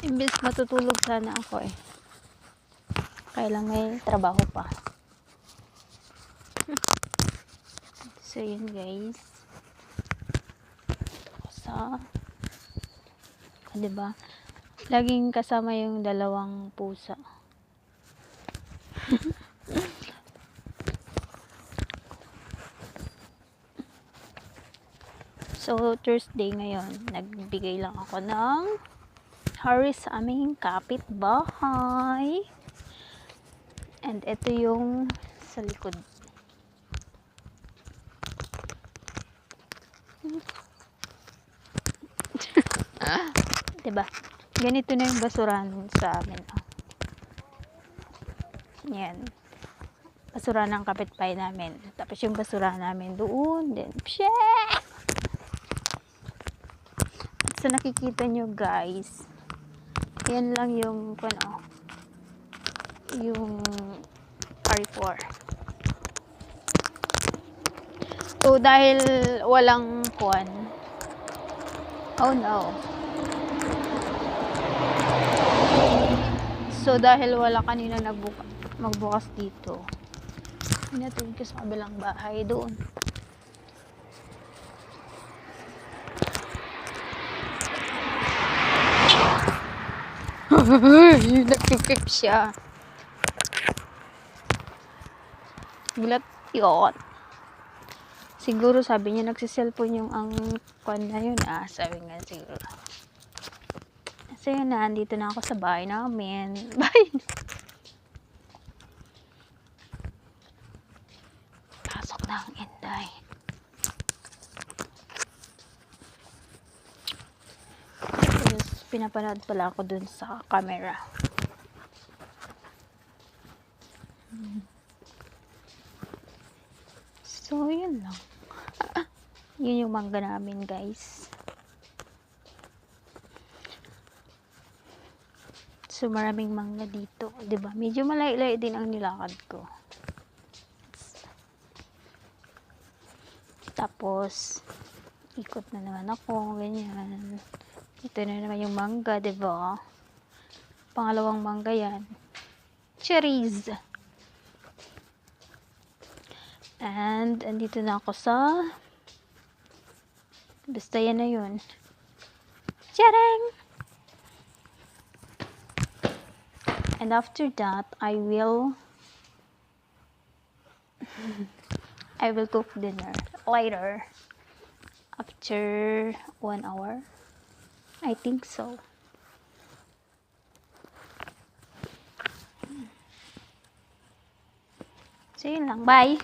Imbes matutulog sana ako eh. Kailang may trabaho pa. So, yun guys. Sa, ah, diba? Laging kasama yung dalawang pusa. So, Thursday ngayon, nagbigay lang ako ng Harry sa aming kapitbahay. And ito yung sa likod. diba? Ganito na yung basurahan sa amin. Oh. Yan. Basura ng kapitbahay namin. Tapos yung basura namin doon. Then, psheh! Sa nakikita nyo guys, yan lang yung, ano, yung R4. So, dahil walang kuan, oh no. So, dahil wala kanina nagbuka, magbukas dito, Pinatid ko sa kabilang bahay doon. Nagpipip siya. Gulat yun. Siguro sabi niya nagsiselfone yung ang kwan na yun. Ah, sabi nga siguro. So yun na, andito na ako sa bahay namin. Bye! Pasok na ang Inday. Tapos, pinapanood pala ako dun sa camera. So, yun lang. yun yung mangga namin, guys. So, maraming mangga dito. 'di ba Medyo malay-lay din ang nilakad ko. Tapos, ikot na naman ako, ganyan. Ito na naman yung mangga, ba? Pangalawang mangga yan. Cherries! And, andito na ako sa basta yan na yun. Tadang! And after that, I will I will cook dinner later after one hour. I think so. So, yun lang. Bye!